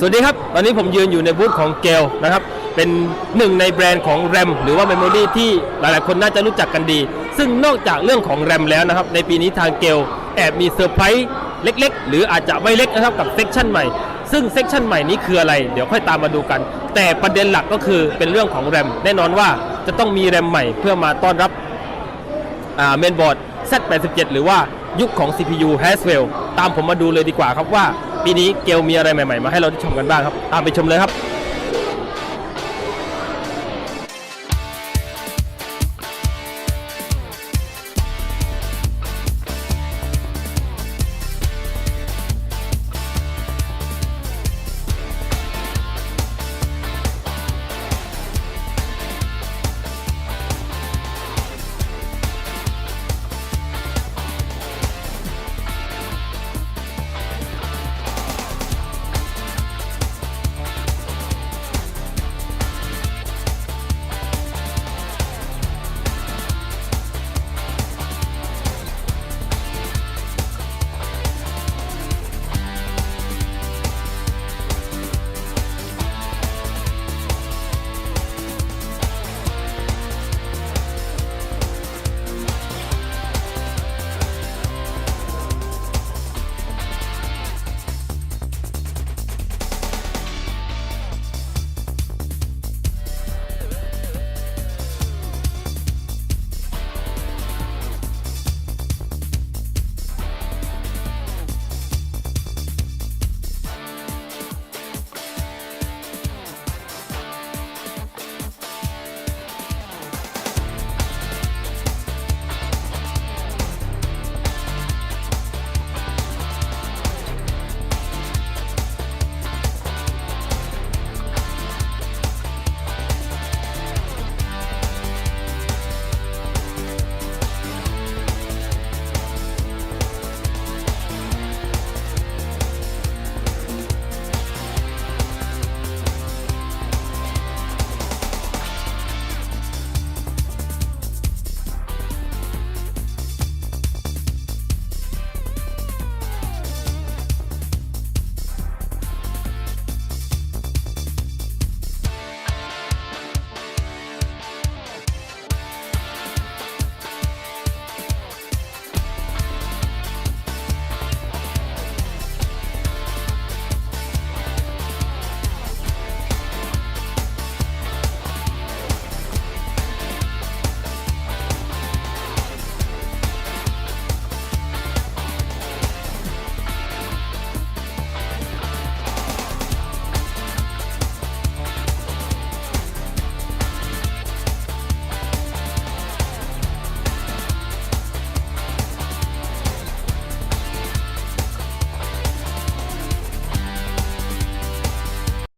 สวัสดีครับ ตอนนี้ผมยืนอยู่ในบูธของเกลนะครับ เป็นหนึ่งในแบรนด์ของ RAM หรือว่า Memory ที่หลายๆ คนน่าจะรู้จักกันดี ซึ่งนอกจากเรื่องของ RAM แล้วนะครับ ในปีนี้ทางเกลแอบมีเซอร์ไพรส์เล็ก ๆ หรืออาจจะไม่เล็กนะครับกับเซกชันใหม่ ซึ่งเซกชันใหม่นี้คืออะไร เดี๋ยวค่อยตามมาดูกัน แต่ประเด็นหลักก็คือเป็นเรื่องของ RAM แน่นอนว่าจะต้องมี RAM ใหม่เพื่อมาต้อนรับเมนบอร์ด Z87 หรือว่ายุคของ CPU Haswell ตามผมมาดูเลยดีกว่าครับว่า ปีนี้เกลมีอะไรใหม่ๆ มาให้เราได้ชมกันบ้างครับ ตามไปชมเลยครับ